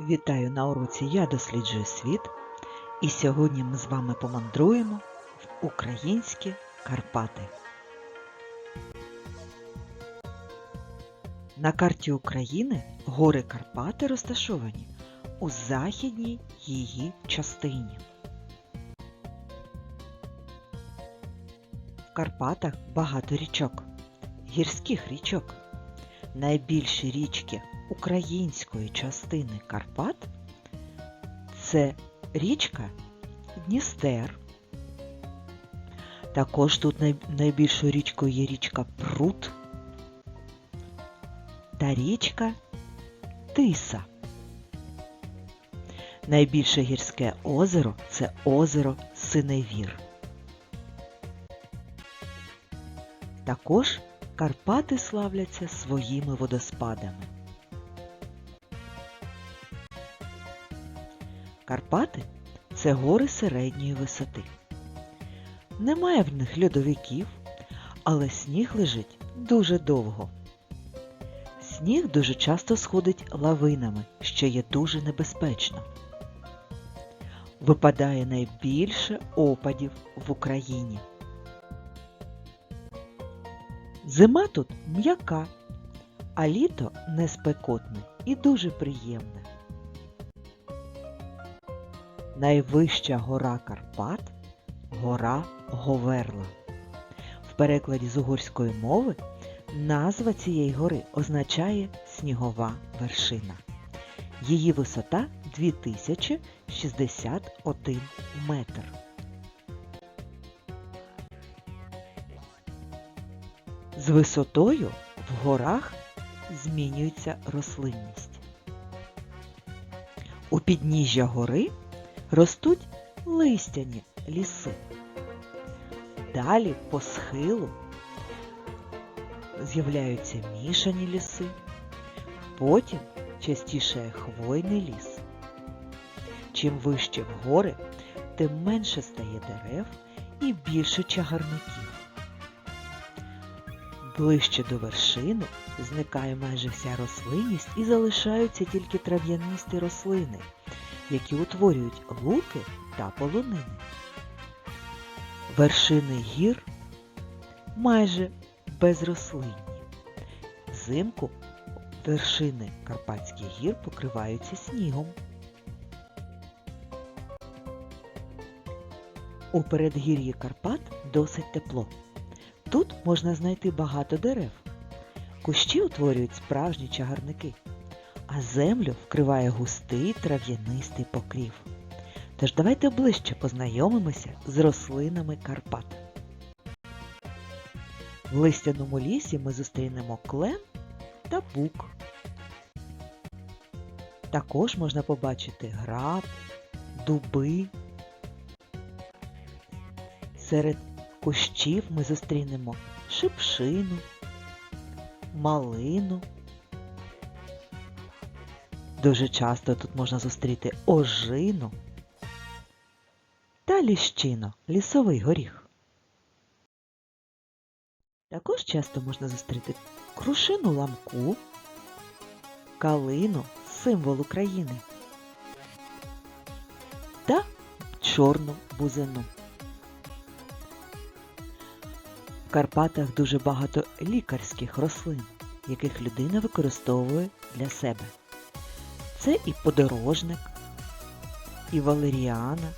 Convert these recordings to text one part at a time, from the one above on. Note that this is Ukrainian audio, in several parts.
Вітаю на уроці Я досліджую світ. І сьогодні ми з вами помандруємо в українські Карпати. На карті України гори Карпати розташовані у західній її частині. В Карпатах багато річок, гірських річок. Найбільші річки української частини Карпат це річка Дністер. Також тут найбільшою річкою є річка Прут та річка Тиса. Найбільше гірське озеро це озеро Синевір. Також Карпати славляться своїми водоспадами. Карпати це гори середньої висоти. Немає в них льодовиків, але сніг лежить дуже довго. Сніг дуже часто сходить лавинами, що є дуже небезпечно. Випадає найбільше опадів в Україні. Зима тут м'яка, а літо не спекотне і дуже приємне. Найвища гора Карпат гора Говерла. В перекладі з угорської мови назва цієї гори означає снігова вершина. Її висота 2061 метр. З висотою в горах змінюється рослинність. У підніжжя гори ростуть листяні ліси. Далі по схилу з'являються мішані ліси, потім частіше хвойний ліс. Чим вище в гори, тим менше стає дерев і більше чагарників. Ближче до вершини зникає майже вся рослинність і залишаються тільки трав'янисті рослини, які утворюють луки та полонини. Вершини гір майже безрослинні. Взимку вершини Карпатських гір покриваються снігом. У передгір'ї Карпат досить тепло. Тут можна знайти багато дерев. Кущі утворюють справжні чагарники, а землю вкриває густий трав'янистий покрів. Тож давайте ближче познайомимося з рослинами Карпат. В листяному лісі ми зустрінемо клен та бук. Також можна побачити граб, дуби. Серед кущів ми зустрінемо шипшину, малину. Дуже часто тут можна зустріти ожину та ліщину, лісовий горіх. Також часто можна зустріти крушину ламку, калину символ України та чорну бузину. В Карпатах дуже багато лікарських рослин, яких людина використовує для себе. Це і подорожник, і валеріана,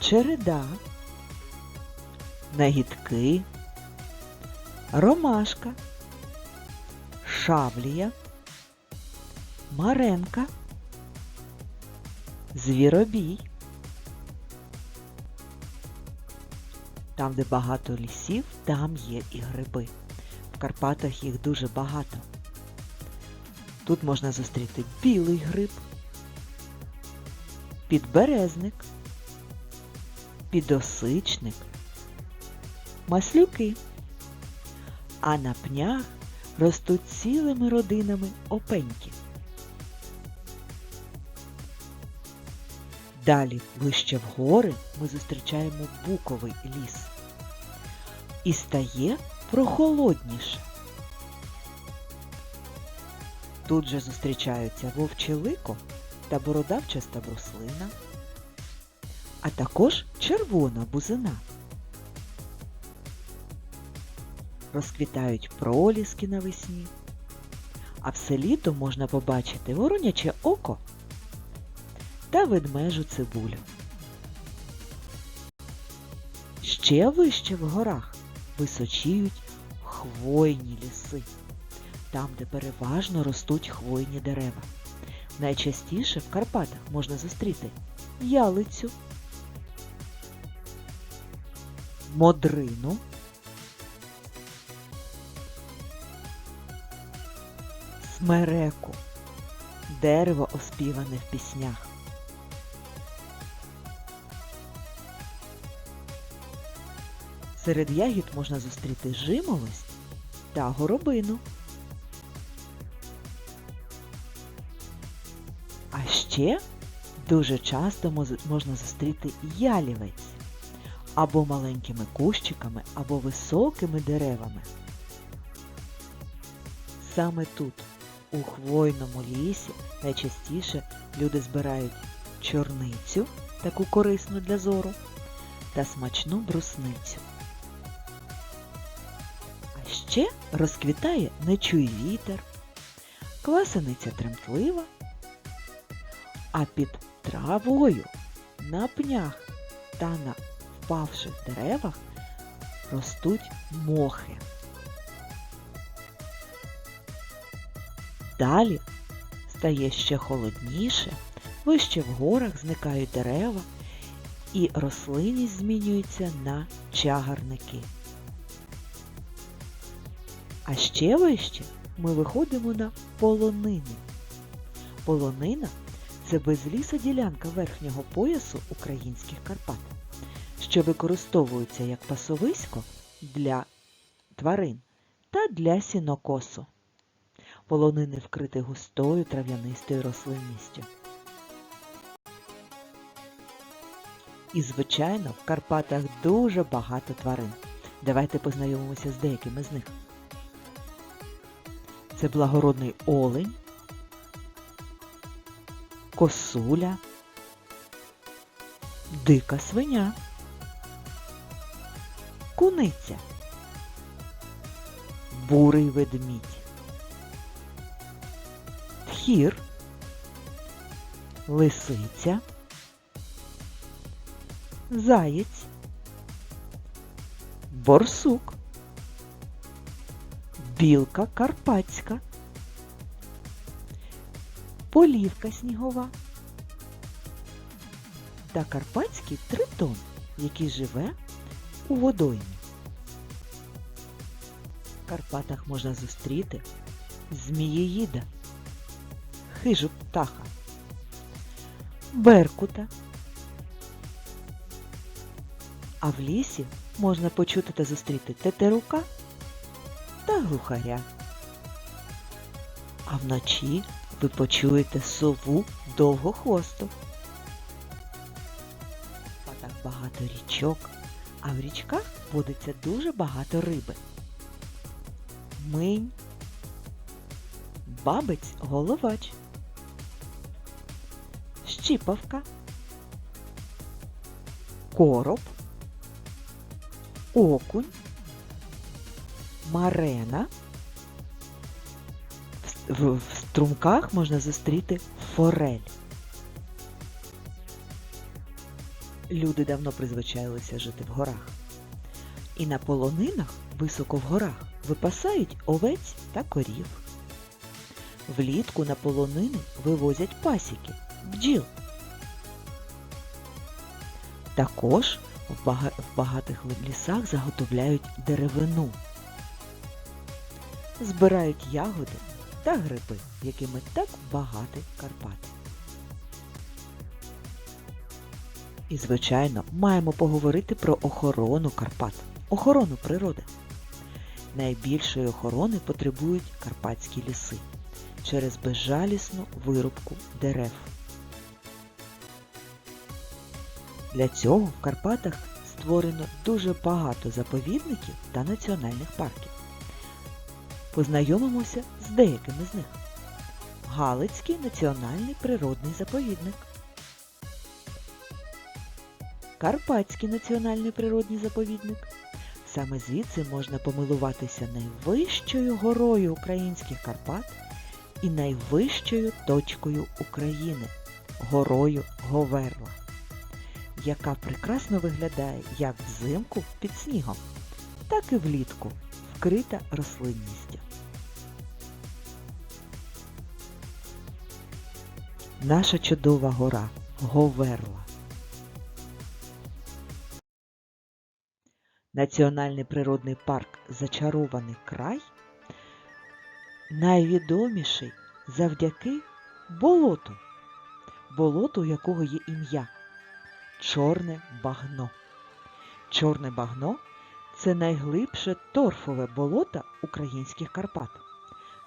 череда, нагідки, ромашка, шавлія, маренка, звіробій. Там, де багато лісів, там є і гриби. В Карпатах їх дуже багато. Тут можна зустріти білий гриб, підберезник, підосичник, маслюки. А на пнях ростуть цілими родинами опеньки. Далі, ближче в гори, ми зустрічаємо буковий ліс. І стає прохолодніше. Тут же зустрічаються вовче лико та бородавчаста бруслина, а також червона бузина. Розквітають проліски навесні, а все літо можна побачити вороняче око та ведмежу цибулю. Ще вище в горах височіють хвойні ліси, там, де переважно ростуть хвойні дерева. Найчастіше в Карпатах можна зустріти ялицю, модрину, смереку, дерево оспіване в піснях. Серед ягід можна зустріти жимолость та горобину. А ще дуже часто можна зустріти ялівець або маленькими кущиками, або високими деревами. Саме тут, у хвойному лісі, найчастіше люди збирають чорницю, таку корисну для зору, та смачну брусницю. Ще розквітає нечуй вітер, квасениця тремтлива, а під травою на пнях та на впавших деревах ростуть мохи. Далі стає ще холодніше, вище в горах зникають дерева і рослинність змінюється на чагарники. А ще вище ми виходимо на полонини. Полонина це безліса ділянка верхнього поясу українських Карпат, що використовується як пасовисько для тварин та для сінокосу. Полонини вкриті густою трав'янистою рослинністю. І, звичайно, в Карпатах дуже багато тварин. Давайте познайомимося з деякими з них. Це благородний олень, косуля, дика свиня, куниця, бурий ведмідь, тхір, лисиця, заєць, борсук, білка карпатська, полівка снігова та карпатський тритон, який живе у водоймі. В Карпатах можна зустріти змієїда, хижу птаха, беркута. А в лісі можна почути та зустріти тетерука та глухаря. А вночі ви почуєте сову довгохвосту. В Карпатах багато річок, а в річках водиться дуже багато риби. Минь, бабець головач, щіпавка, короб, окунь, марена. В, струмках можна зустріти форель. Люди давно призвичайлися жити в горах. І на полонинах, високо в горах, випасають овець та корів. Влітку на полонини вивозять пасіки, бджіл. Також в багатих лісах заготовляють деревину. Збирають ягоди та гриби, якими так багатий Карпат. І, звичайно, маємо поговорити про охорону Карпат, охорону природи. Найбільшої охорони потребують карпатські ліси через безжалісну вирубку дерев. Для цього в Карпатах створено дуже багато заповідників та національних парків. Познайомимося з деякими з них. Галицький національний природний заповідник. Карпатський національний природний заповідник. Саме звідси можна помилуватися найвищою горою українських Карпат і найвищою точкою України горою Говерла, яка прекрасно виглядає як взимку під снігом, так і влітку вкрита рослинністю. Наша чудова гора Говерла. Національний природний парк Зачарований край найвідоміший завдяки болоту, болоту, якого є ім'я Чорне багно. Чорне багно це найглибше торфове болото українських Карпат.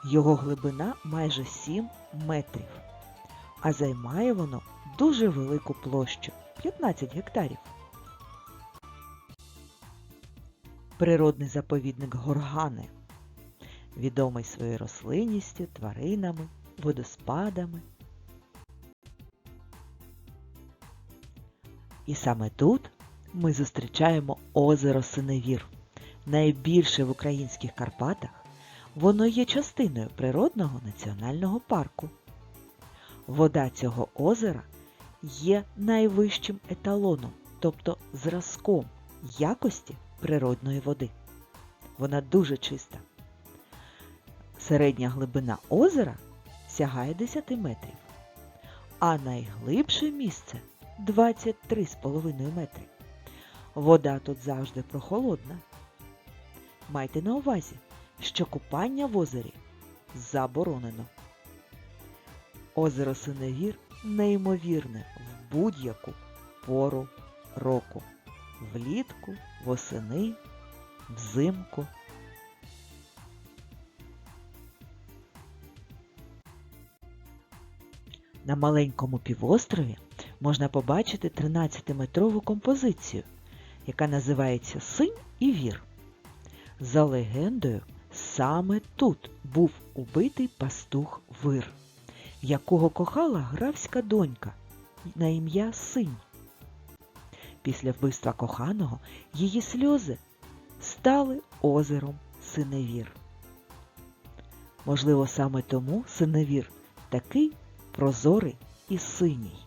Його глибина майже 7 метрів, а займає воно дуже велику площу 15 гектарів. Природний заповідник Горгани, відомий своєю рослинністю, тваринами, водоспадами. І саме тут ми зустрічаємо озеро Синевір, найбільше в українських Карпатах. Воно є частиною природного національного парку. Вода цього озера є найвищим еталоном, тобто зразком якості природної води. Вона дуже чиста. Середня глибина озера сягає 10 метрів, а найглибше місце 23,5 метри. Вода тут завжди прохолодна. Майте на увазі, що купання в озері заборонено. Озеро Синевір неймовірне в будь-яку пору року. Влітку, восени, взимку. На маленькому півострові можна побачити 13-метрову композицію, яка називається Синь і вір. За легендою, саме тут був убитий пастух вир, якого кохала графська донька на ім'я Синь. Після вбивства коханого її сльози стали озером Синевір. Можливо, саме тому Синевір такий прозорий і синій.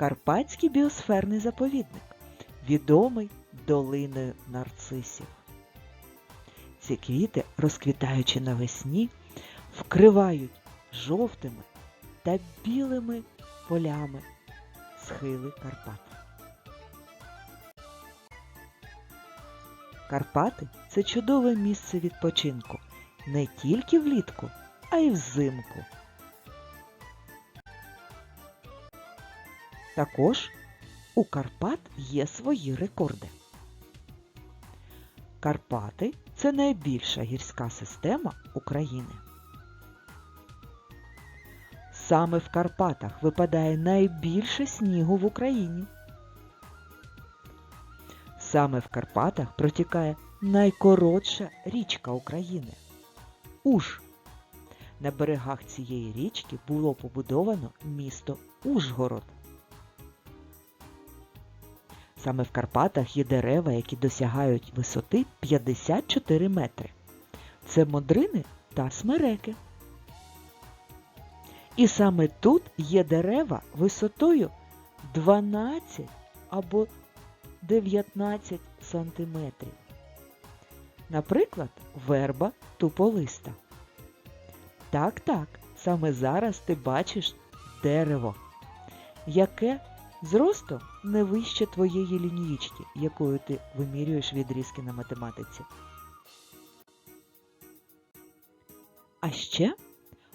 Карпатський біосферний заповідник, відомий долиною нарцисів. Ці квіти, розквітаючи навесні, вкривають жовтими та білими полями схили Карпат. Карпати це чудове місце відпочинку не тільки влітку, а й взимку. Також у Карпат є свої рекорди. Карпати це найбільша гірська система України. Саме в Карпатах випадає найбільше снігу в Україні. Саме в Карпатах протікає найкоротша річка України Уж. На берегах цієї річки було побудовано місто Ужгород. Саме в Карпатах є дерева, які досягають висоти 54 метри. Це модрини та смереки. І саме тут є дерева висотою 12 або 19 сантиметрів. Наприклад, верба туполиста. Так, так, саме зараз ти бачиш дерево, яке зростом не вище твоєї лінійки, якою ти вимірюєш відрізки на математиці. А ще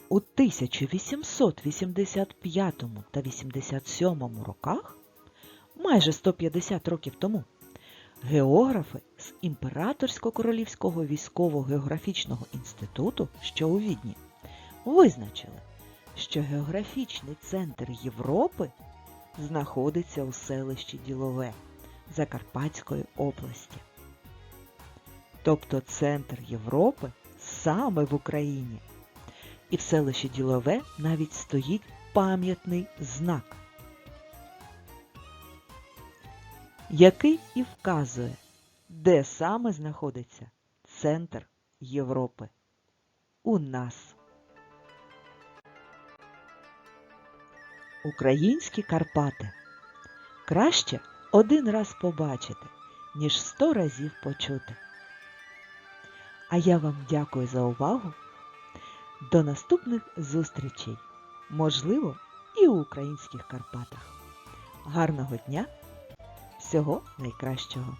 у 1885 та 87 роках, майже 150 років тому, географи з Імператорсько-Королівського військово-географічного інституту, що у Відні, визначили, що географічний центр Європи знаходиться у селищі Ділове Закарпатської області. Тобто центр Європи саме в Україні. І в селищі Ділове навіть стоїть пам'ятний знак, який і вказує, де саме знаходиться центр Європи. У нас. Українські Карпати. Краще один раз побачити, ніж сто разів почути. А я вам дякую за увагу. До наступних зустрічей, можливо, і у українських Карпатах. Гарного дня! Всього найкращого!